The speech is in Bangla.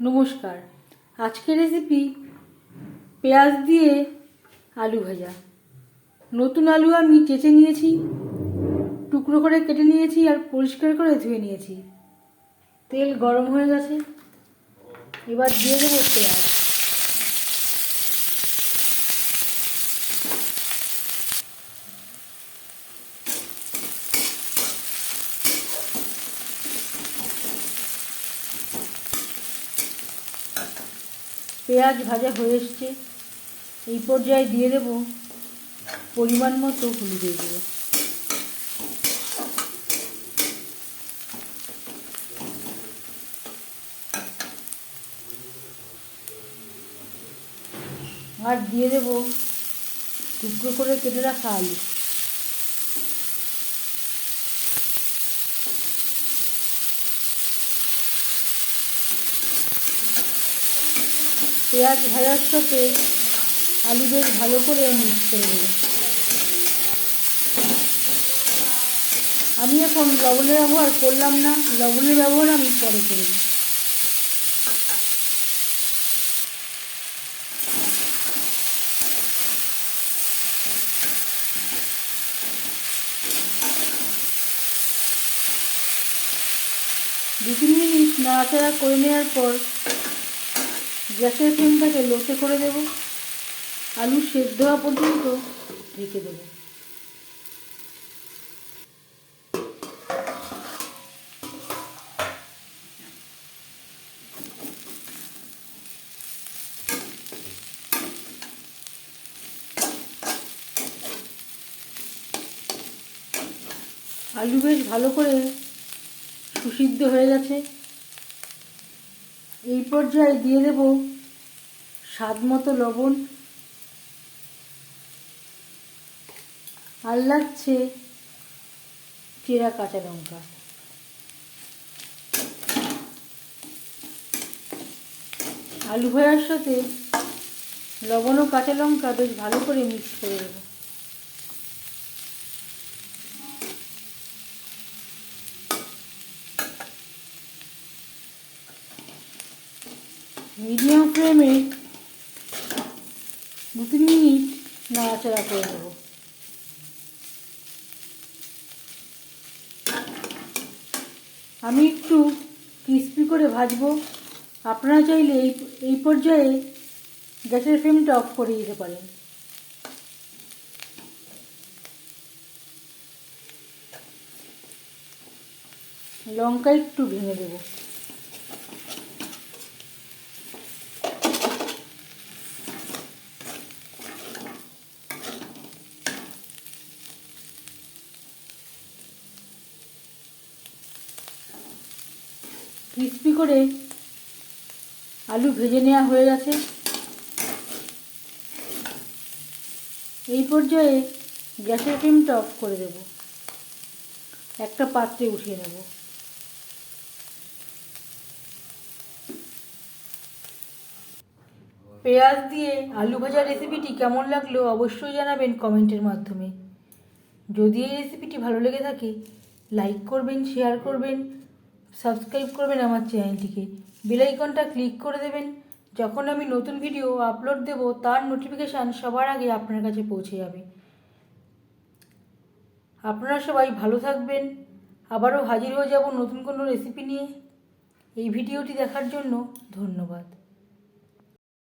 নমস্কার। আজকের রেসিপি পেঁয়াজ দিয়ে আলু ভাজা। নতুন আলু আমি চেঁচে নিয়েছি, টুকরো করে কেটে নিয়েছি আর পরিষ্কার করে ধুয়ে নিয়েছি। তেল গরম হয়ে গেছে, এবার দিয়ে দেবো পেঁয়াজ। পেঁয়াজ ভাজা হয়ে এসছে। এই পর্যায়ে দিয়ে দেবো পরিমাণ মতো হলুদের গুঁড়ো। আর দিয়ে দেবো টুকরো করে কেটে রাখা আলু। পেঁয়াজ ভাজার সাথে আলু বেশ ভালো করে মিক্স করে দেবো আমি এখন লবণের ব্যবহার করলাম না, লবণের ব্যবহার আমি পরে করব। দু তিন মিনিট নাড়াচাড়া করে নেওয়ার পর গ্যাসের ফ্লেমটাকে লোতে করে দেব আলু সেদ্ধ হওয়া পর্যন্ত রেখে দেবো। আলু বেশ ভালো করে সুসিদ্ধ হয়ে গেছে। এই পর্যায়ে দিয়ে দেব স্বাদ মতো লবণ। আর লাগছে চেরা কাঁচা লঙ্কা। আলু ভাজার সাথে লবণ ও কাঁচা লঙ্কা বেশ ভালো করে মিক্স করে দেবো মিডিয়াম ফ্লেমে দু, তিন মিনিট নাড়াচাড়া করে দেব আমি একটু ক্রিস্পি করে ভাজবো। আপনারা চাইলে এই এই পর্যায়ে গ্যাসের ফ্লেমটা অফ করে দিতে পারেন। লঙ্কা একটু ভেঙে দেবো। ক্রিস্পি করে আলু ভেজে নেওয়া হয়ে গেছে। এই পর্যায়ে গ্যাসের ফ্লেমটা অফ করে দেব। একটা পাত্রে উঠিয়ে নেব। পেঁয়াজ দিয়ে আলু ভাজা রেসিপিটি কেমন লাগল অবশ্যই জানাবেন কমেন্টের মাধ্যমে। যদি এই রেসিপিটি ভালো লেগে থাকে লাইক করবেন শেয়ার করবেন। সাবস্ক্রাইব করবেন আমার চ্যানেলটিকে। বেলাইকনটা ক্লিক করে দেবেন। যখন আমি নতুন ভিডিও আপলোড দেব, তার নোটিফিকেশান সবার আগে আপনার কাছে পৌঁছে যাবে। আপনারা সবাই ভালো থাকবেন। আবারও হাজির হয়ে যাব নতুন কোনো রেসিপি নিয়ে। এই ভিডিওটি দেখার জন্য ধন্যবাদ।